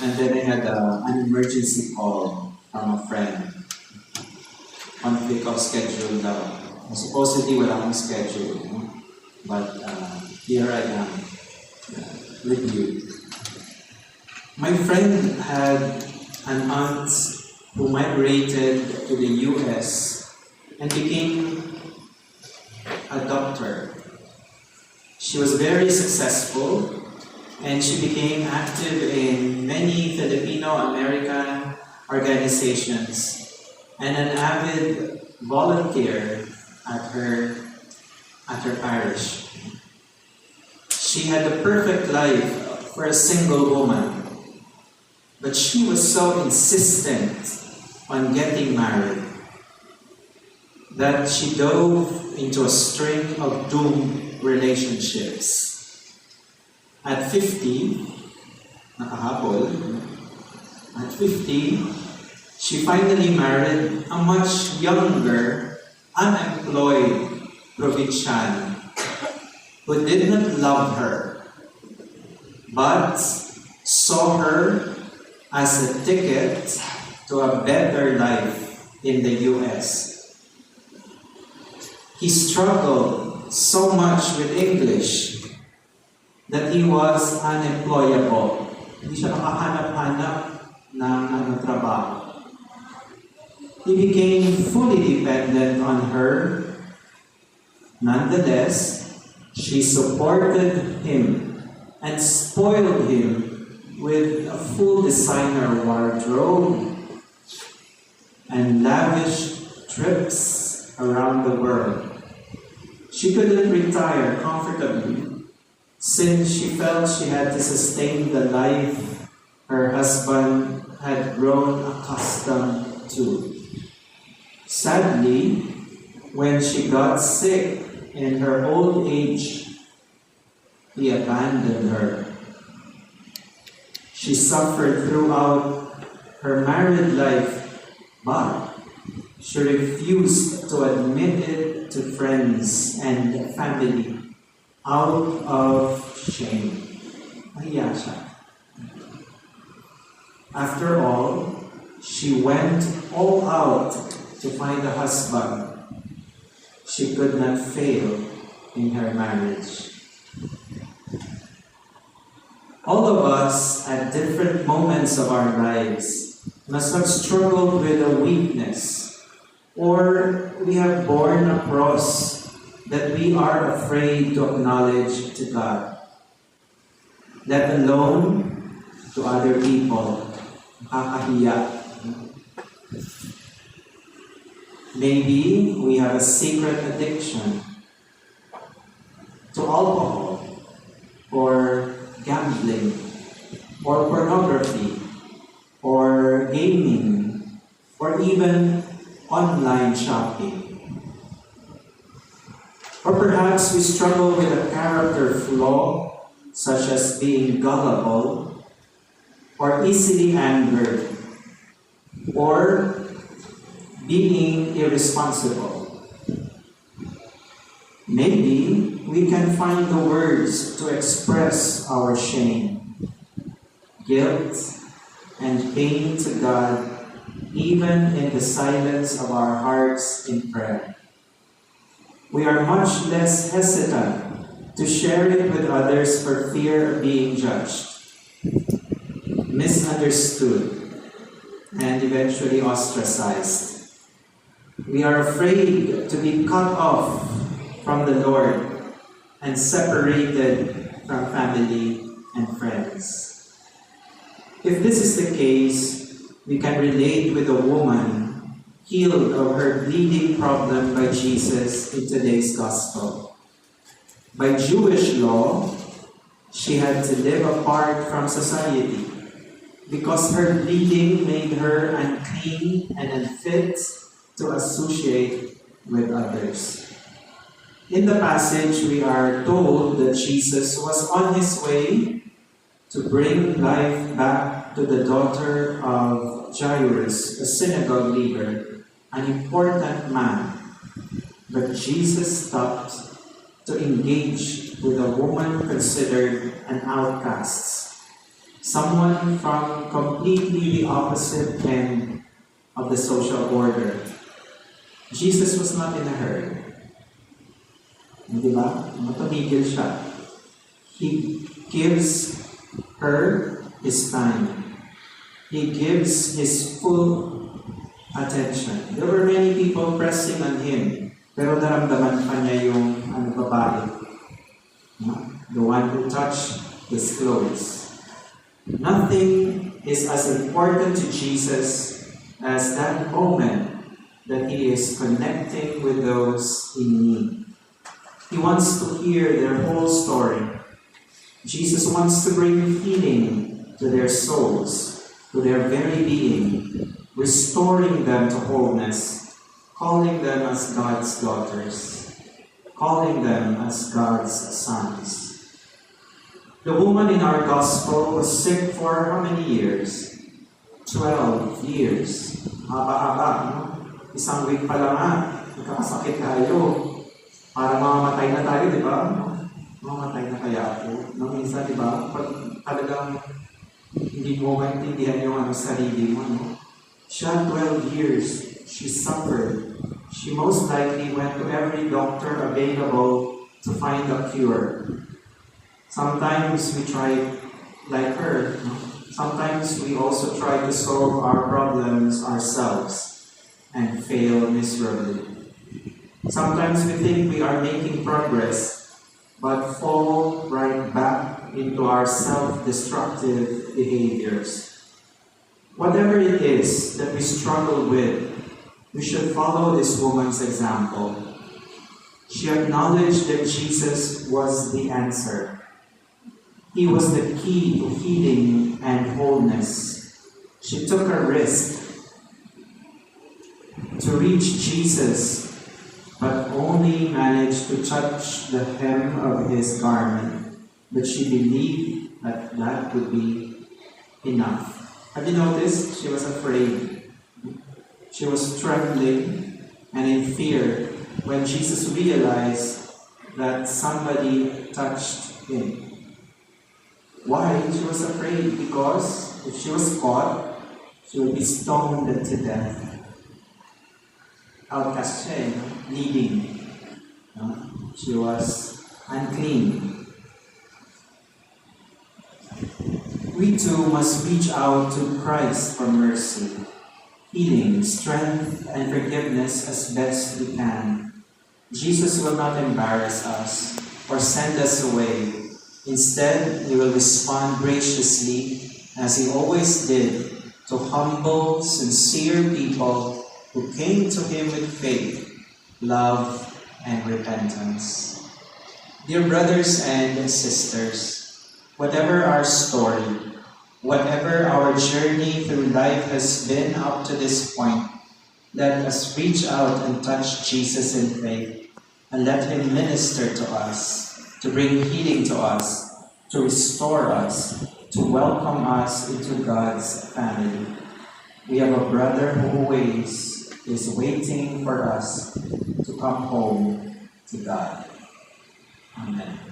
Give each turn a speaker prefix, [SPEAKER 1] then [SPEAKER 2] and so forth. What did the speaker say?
[SPEAKER 1] And then I had uh, an emergency call from a friend. Conflict of schedule daw. Supposedly wala akong schedule. no? But uh, here I am with you. My friend had an aunt who migrated to the US and became a doctor. She was very successful and she became active in many Filipino American organizations and an avid volunteer at her at her parish. She had the perfect life for a single woman, but she was so insistent on getting married that she dove into a string of doomed relationships. At 50, nakahabol, at 50, she finally married a much younger, unemployed provincial who did not love her, but saw her as a ticket to a better life in the US. He struggled so much with English that he was unemployable. Hindi siya makahanap-hanap ng ano, trabaho. He became fully dependent on her. Nonetheless, she supported him and spoiled him with a full designer wardrobe and lavish trips around the world. She couldn't retire comfortably since she felt she had to sustain the life her husband had grown accustomed to. Sadly, when she got sick in her old age, he abandoned her. She suffered throughout her married life, but she refused to admit it to friends and family out of shame. After all, she went all out to find a husband. She could not fail in her marriage. All of us, at different moments of our lives, must have struggled with a weakness, or we have borne a cross that we are afraid to acknowledge to God. Let alone to other people. Nakakahiya. Maybe we have a secret addiction to alcohol or gambling or pornography or gaming or even online shopping. Or perhaps we struggle with a character flaw such as being gullible or easily angered or being irresponsible. Maybe we can find the words to express our shame, guilt, and pain to God, even in the silence of our hearts in prayer. We are much less hesitant to share it with others for fear of being judged, misunderstood, and eventually ostracized. We are afraid to be cut off from the Lord and separated from family and friends. If this is the case, we can relate with a woman healed of her bleeding problem by Jesus in today's gospel. By Jewish law, she had to live apart from society because her bleeding made her unclean and unfit to associate with others. In the passage, we are told that Jesus was on his way to bring life back to the daughter of Jairus, a synagogue leader, an important man. But Jesus stopped to engage with a woman considered an outcast, Someone from completely the opposite end of the social order. Jesus was not in a hurry. Di ba? Matumigil siya. He gives her his time. He gives his full attention. There were many people pressing on him, pero naramdaman pa niya yung ano, babae. The one who touched his clothes. Nothing is as important to Jesus as that moment that he is connecting with those in need. He wants to hear their whole story. Jesus wants to bring healing to their souls, to their very being, restoring them to wholeness, calling them as God's daughters, calling them as God's sons. The woman in our gospel was sick for how many years? Twelve years. Haba-haba, no? Isang week pa lang nga, nagkakasakit tayo. Para mamamatay na tayo, di ba? Mamamatay na kaya ako. Nung minsan, di ba? Pag talagang hindi mo maintindihan yung ano, sarili mo, no? Siya, 12 years, she suffered. She most likely went to every doctor available to find a cure. Sometimes we try like her. Sometimes we also try to solve our problems ourselves and fail miserably. Sometimes we think we are making progress, but fall right back into our self destructive behaviors. Whatever it is that we struggle with, we should follow this woman's example. She acknowledged that Jesus was the answer. He was the key to healing and wholeness. She took a risk to reach Jesus, but only managed to touch the hem of his garment. But she believed that that would be enough. Have you noticed? She was afraid. She was trembling and in fear when Jesus realized that somebody touched him. Why she was afraid? Because if she was caught, she would be stoned to death. No? bleeding. She was unclean. We too must reach out to Christ for mercy, healing, strength, and forgiveness as best we can. Jesus will not embarrass us or send us away. Instead, he will respond graciously, as he always did, to humble, sincere people who came to him with faith, love, and repentance. Dear brothers and sisters, whatever our story, whatever our journey through life has been up to this point, let us reach out and touch Jesus in faith and let him minister to us, to bring healing to us, to restore us, to welcome us into God's family. We have a brother who always is waiting for us to come home to God. Amen.